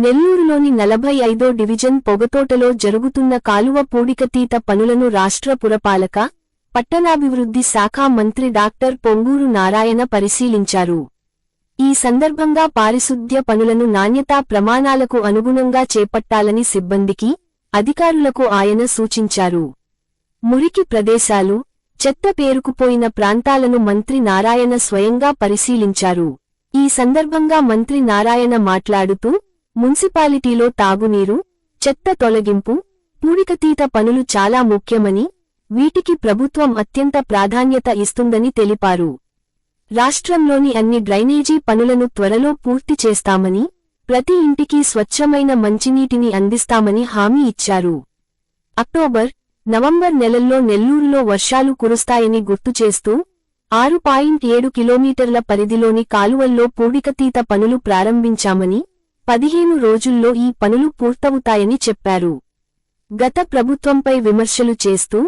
నెల్లూరులోని నలభై ఐదో డివిజన్ పొగతోటలో జరుగుతున్న కాలువ పూడికతీత పనులను రాష్ట్ర పురపాలక పట్టణాభివృద్ధి శాఖ మంత్రి డాక్టర్ పొంగూరు నారాయణ పరిశీలించారు. ఈ సందర్భంగా పారిశుద్ధ్య పనులను నాణ్యతా ప్రమాణాలకు అనుగుణంగా చేపట్టాలని సిబ్బందికి అధికారులకు ఆయన సూచించారు. మురికి ప్రదేశాలు చెత్త పేరుకుపోయిన ప్రాంతాలను మంత్రి నారాయణ స్వయంగా పరిశీలించారు. ఈ సందర్భంగా మంత్రి నారాయణ మాట్లాడుతూ మున్సిపాలిటీలో తాగునీరు చెత్త తొలగింపు పూడికతీత పనులు చాలా ముఖ్యమని వీటికి ప్రభుత్వం అత్యంత ప్రాధాన్యత ఇస్తుందని తెలిపారు. రాష్ట్రంలోని అన్ని డ్రైనేజీ పనులను త్వరలో పూర్తి చేస్తామని ప్రతి ఇంటికి స్వచ్ఛమైన మంచినీటిని అందిస్తామని హామీ ఇచ్చారు. అక్టోబర్ నవంబర్ నెలల్లో నెల్లూరులో వర్షాలు కురుస్తాయని గుర్తుచేస్తూ ఆరు పాయింట్ ఏడు కిలోమీటర్ల పరిధిలోని కాలువల్లో పూడికతీత పనులు ప్రారంభించామని పదిహేను రోజుల్లో ఈ పనులు పూర్తవుతాయని చెప్పారు. గత ప్రభుత్వంపై విమర్శలు చేస్తూ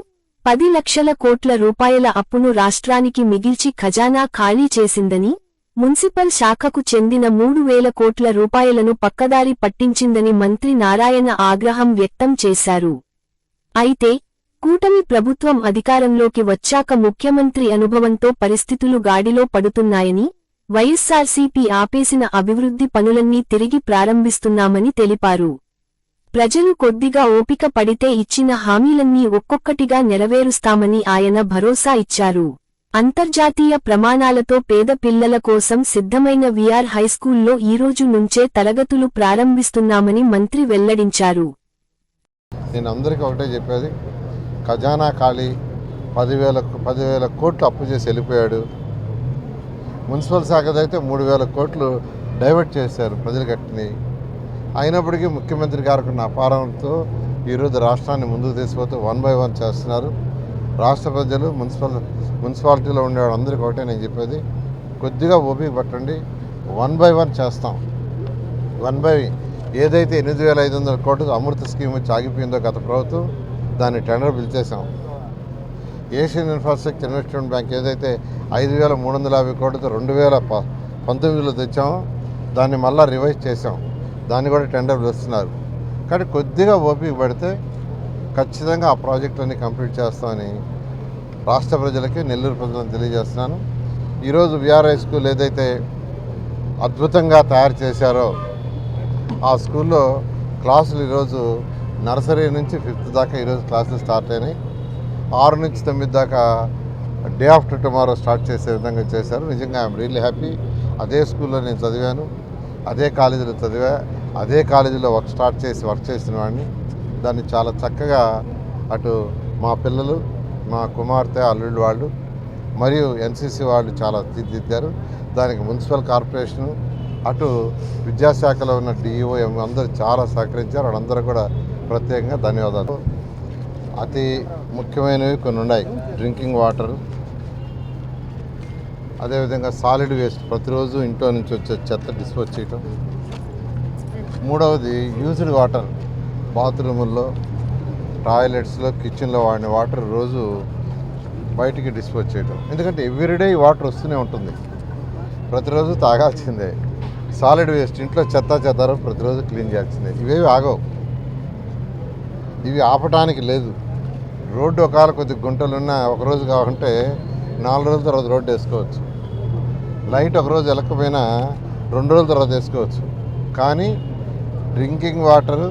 పది లక్షల కోట్ల రూపాయల అప్పును రాష్ట్రానికి మిగిల్చి ఖజానా ఖాళీ చేసిందని మున్సిపల్ శాఖకు చెందిన మూడు వేల కోట్ల రూపాయలను పక్కదారి పట్టించిందని మంత్రి నారాయణ ఆగ్రహం వ్యక్తం చేశారు. అయితే కూటమి ప్రభుత్వం అధికారంలోకి వచ్చాక ముఖ్యమంత్రి అనుభవంతో పరిస్థితులు గాడిలో పడుతున్నాయని వైఎస్సార్సీపీ ఆపేసిన అభివృద్ధి పనులన్నీ తిరిగి ప్రారంభిస్తున్నామని తెలిపారు. ప్రజలు కొద్దిగా ఓపిక పడితే ఇచ్చిన హామీలన్నీ ఒక్కొక్కటిగా నెరవేరుస్తామని ఆయన భరోసా ఇచ్చారు. అంతర్జాతీయ ప్రమాణాలతో పేద పిల్లల కోసం సిద్ధమైన విఆర్ హైస్కూల్లో ఈరోజు నుంచే తరగతులు ప్రారంభిస్తున్నామని మంత్రి వెల్లడించారు. నేను అందరికీ ఒకటే చెప్పేది. ఖజానా ఖాళీ పదివేల పదివేల కోట్లు అప్పు చేసి వెళ్ళిపోయాడు. మున్సిపల్ శాఖదైతే మూడు వేల కోట్లు డైవర్ట్ చేశారు ప్రజలు కట్టినవి అయినప్పటికీ ముఖ్యమంత్రి గారికి ఉన్న అపారంతో ఈరోజు రాష్ట్రాన్ని ముందుకు తీసుకుపోతూ వన్ బై వన్ చేస్తున్నారు. రాష్ట్ర ప్రజలు మున్సిపల్ మున్సిపాలిటీలో ఉండేవాడు వాళ్ళందరికీ ఒకటే నేను చెప్పేది. కొద్దిగా ఓపిక పట్టండి. వన్ బై వన్ చేస్తాం. వన్ బై ఏదైతే ఎనిమిది వేల ఐదు వందల కోట్లు అమృత స్కీమ్ వచ్చి ఆగిపోయిందో గత ప్రభుత్వం దాన్ని టెండర్ పిలిచేసాం ఏషియన్ ఇన్ఫ్రాస్ట్రక్చర్ ఇన్వెస్ట్మెంట్ బ్యాంక్ ఏదైతే ఐదు వేల మూడు వందల యాభై కోట్లతో రెండు వేల ప పంతొమ్మిదిలో తెచ్చామో దాన్ని మళ్ళీ రివైజ్ చేసాం దాన్ని కూడా టెండర్లు వస్తున్నారు. కానీ కొద్దిగా ఓపిక పడితే ఖచ్చితంగా ఆ ప్రాజెక్టులన్నీ కంప్లీట్ చేస్తామని రాష్ట్ర ప్రజలకి నెల్లూరు ప్రజలను తెలియజేస్తున్నాను. ఈరోజు విఆర్ఐ స్కూల్ ఏదైతే అద్భుతంగా తయారు చేశారో ఆ స్కూల్లో క్లాసులు ఈరోజు నర్సరీ నుంచి ఫిఫ్త్ దాకా ఈరోజు క్లాసులు స్టార్ట్ అయినాయి. ఆరు నుంచి తొమ్మిది దాకా డే ఆఫ్టర్ టుమారో స్టార్ట్ చేసే విధంగా చేశారు. నిజంగా ఐఎమ్ రియల్లీ హ్యాపీ. అదే స్కూల్లో నేను చదివాను. అదే కాలేజీలో చదివా. అదే కాలేజీలో వర్క్ స్టార్ట్ చేసి వర్క్ చేసిన వాడిని. దాన్ని చాలా చక్కగా అటు మా పిల్లలు మా కుమార్తె అల్లుళ్ళు వాళ్ళు మరియు ఎన్సీసీ వాళ్ళు చాలా తీర్చిదిద్దారు దానికి మున్సిపల్ కార్పొరేషను అటు విద్యాశాఖలో ఉన్న డిఈఓ అందరూ చాలా సహకరించారు. వాళ్ళందరూ కూడా ప్రత్యేకంగా ధన్యవాదాలు. అతి ముఖ్యమైనవి కొన్ని ఉన్నాయి. Drinking water. అదేవిధంగా సాలిడ్ వేస్ట్. ప్రతిరోజు ఇంట్లో నుంచి వచ్చే చెత్త డిస్పోజ్ చేయటం. మూడవది యూజ్డ్ వాటర్. బాత్రూముల్లో టాయిలెట్స్లో కిచెన్లో వాడిన వాటర్ రోజు బయటికి డిస్పోజ్ చేయటం. ఎందుకంటే ఎవ్రీడే ఈ వాటర్ వస్తూనే ఉంటుంది. ప్రతిరోజు తాగాల్సిందే. Solid waste. ఇంట్లో చెత్త చెత్తారో ప్రతిరోజు క్లీన్ చేయాల్సిందే. ఇవేవి ఆగవు. ఇవి ఆపటానికి లేదు. రోడ్డు ఒకవేళ కొద్ది గుంటలున్నా ఒకరోజు కావాలంటే నాలుగు రోజుల తర్వాత రోడ్డు వేసుకోవచ్చు. లైట్ ఒకరోజు వెళ్ళకపోయినా రెండు రోజుల తర్వాత వేసుకోవచ్చు. కానీ drinking water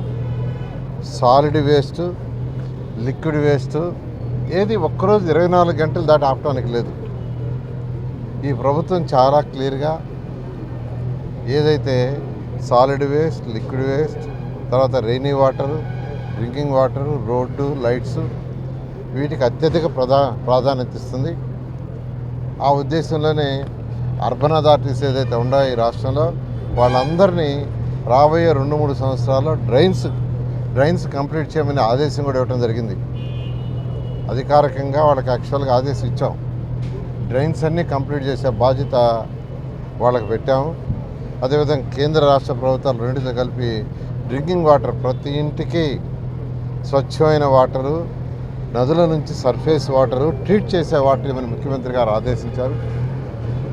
solid waste liquid waste ఏది ఒక్కరోజు ఇరవై నాలుగు గంటలు దాటి ఆపడానికి లేదు. ఈ ప్రభుత్వం చాలా క్లియర్గా ఏదైతే సాలిడ్ వేస్ట్ లిక్విడ్ వేస్ట్ తర్వాత rainy water drinking water road lights వీటికి అత్యధిక ప్రధా ప్రాధాన్యత ఇస్తుంది. ఆ ఉద్దేశంలోనే అర్బన్ అథారిటీస్ ఏదైతే ఉన్నాయో ఈ రాష్ట్రంలో వాళ్ళందరినీ రాబోయే రెండు మూడు సంవత్సరాల్లో డ్రైన్స్ డ్రైన్స్ కంప్లీట్ చేయమని ఆదేశం కూడా ఇవ్వడం జరిగింది. అధికారికంగా వాళ్ళకి యాక్చువల్గా ఆదేశం ఇచ్చాం. డ్రైన్స్ అన్నీ కంప్లీట్ చేసే బాధ్యత వాళ్ళకి పెట్టాము. అదేవిధంగా కేంద్ర రాష్ట్ర ప్రభుత్వాలు రెండింటితో కలిపి డ్రింకింగ్ వాటర్ ప్రతి ఇంటికి స్వచ్ఛమైన వాటరు నదుల నుంచి సర్ఫేస్ వాటరు ట్రీట్ చేసే వాటిని మన ముఖ్యమంత్రి గారు ఆదేశించారు.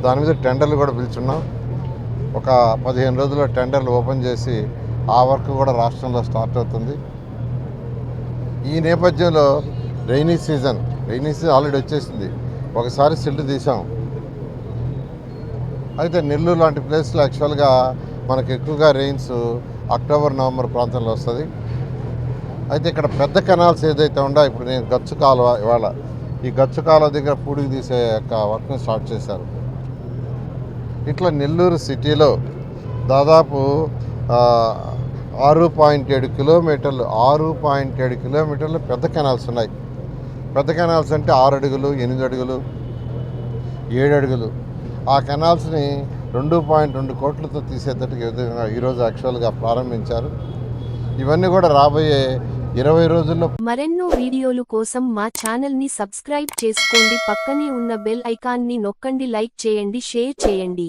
దాని మీద టెండర్లు కూడా పిలుచున్నాం. ఒక పదిహేను రోజుల్లో టెండర్లు ఓపెన్ చేసి ఆ వర్క్ కూడా రాష్ట్రంలో స్టార్ట్ అవుతుంది. ఈ నేపథ్యంలో rainy season rainy season already వచ్చేసింది. ఒకసారి సిల్ట్ తీసాం అయితే నెల్లూరు లాంటి ప్లేస్లో యాక్చువల్గా మనకు ఎక్కువగా రెయిన్స్ అక్టోబర్ నవంబర్ ప్రాంతంలో వస్తుంది. అయితే ఇక్కడ పెద్ద కెనాల్స్ ఏదైతే ఉందో ఇప్పుడు నేను గచ్చు కాలువ ఇవాళ ఈ గచ్చు కాలువ దగ్గర పూడికి తీసే యొక్క వర్క్ని స్టార్ట్ చేశారు. ఇట్లా నెల్లూరు సిటీలో దాదాపు ఆరు పాయింట్ ఏడు కిలోమీటర్లు ఆరు పాయింట్ ఏడు కిలోమీటర్లు పెద్ద కెనాల్స్ ఉన్నాయి. పెద్ద కెనాల్స్ అంటే ఆరు అడుగులు ఎనిమిది అడుగులు ఏడు అడుగులు. ఆ కెనాల్స్ని రెండు పాయింట్ రెండు కోట్లతో తీసేటట్టుగా విధంగా ఈరోజు యాక్చువల్గా ప్రారంభించారు. ఇవన్నీ కూడా రాబోయే ఇరవై రోజుల్లో మరెన్నో వీడియోలు కోసం మా ఛానల్ని సబ్స్క్రైబ్ చేసుకోండి. పక్కనే ఉన్న బెల్ ఐకాన్ని నొక్కండి. లైక్ చేయండి. షేర్ చేయండి.